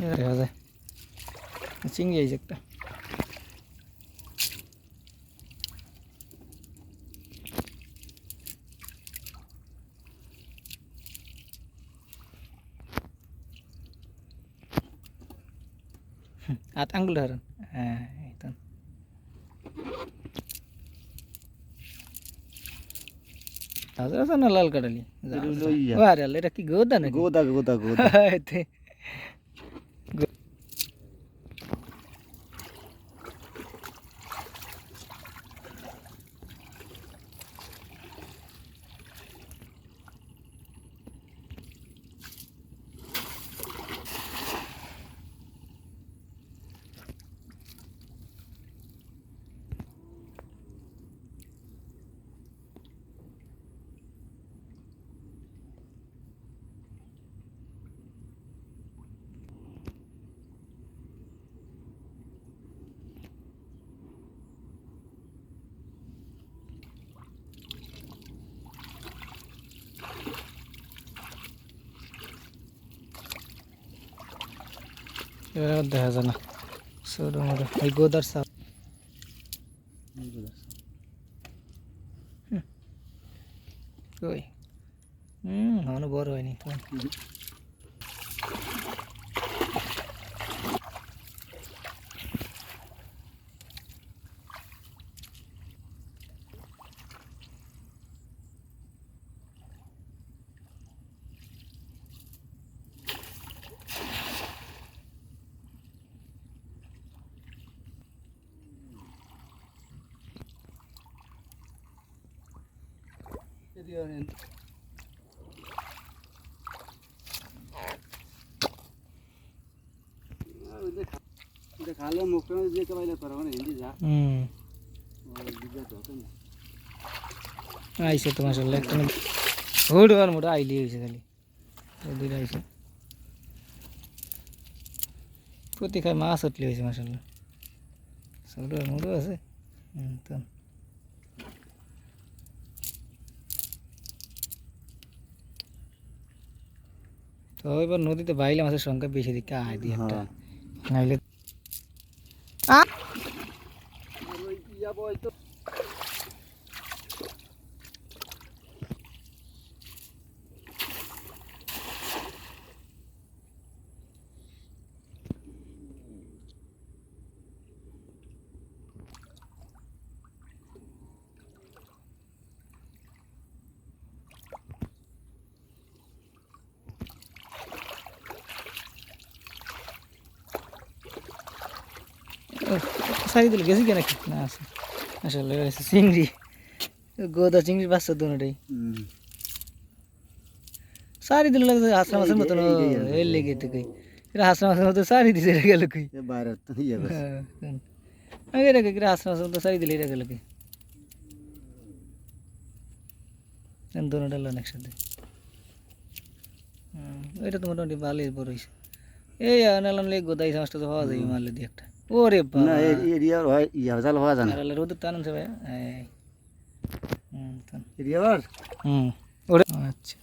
দেখা যায়। চিংড়ি আইছে একটা। ধরেন হ্যাঁ এই তো। তাজা আছে না লাল কাটালি আরে এটা কি গোদা নাকি? গোদা গোদা গোদা। দেখা যায় না। ছোটো মোটো এই গোদার সাপ। কই? হুম বড় হয়নি। তো খালে মুখটা যে কবাইলে পারো না হিন্দি যা হুম বিজা তো মাসাল্লাহ একটা হুড আর মোটা আইলি হয়েছে খালি দুইটা আইসে প্রতি খাই মাছ উঠলি হয়েছে মাসাল্লাহ ছোটো মোটো আছে হুম তো তো এবার নদীতে বাইলে মাছের সংখ্যা বেশি দিকে আয় দিয়ে একটা। হ্যাঁ। নাইলে আ ইয়া বই তো সারি দিল গেছি কেন না আছে। আসলে চিংড়ি। গোদা চিংড়ি বাচ্চা দুটাই। সারি দিল হাসনা মাছের মতন এই লেগে তো কই এটা হাসনা মাছের মতো সারি দিছে এটা গেল কই? এ বাইরে তো ইয়া বাস হ্যাঁ, এটা হাসনা মাছের মতো সারি দিলে এটা গেল কই? দুটা লোন একসাথে। ওইটা তো মোটামুটি ভালোই বড় হয়েছে এই নালাম লেগ গোদাই মাছটা তো হওয়া যায় মারলে দিয়ে একটা। ওরে না এরিয়া হয় ইয়া জাল হওয়া জানা। আরে রোদ টানুন সে ভাই। হুম এরিয়া হুম আচ্ছা।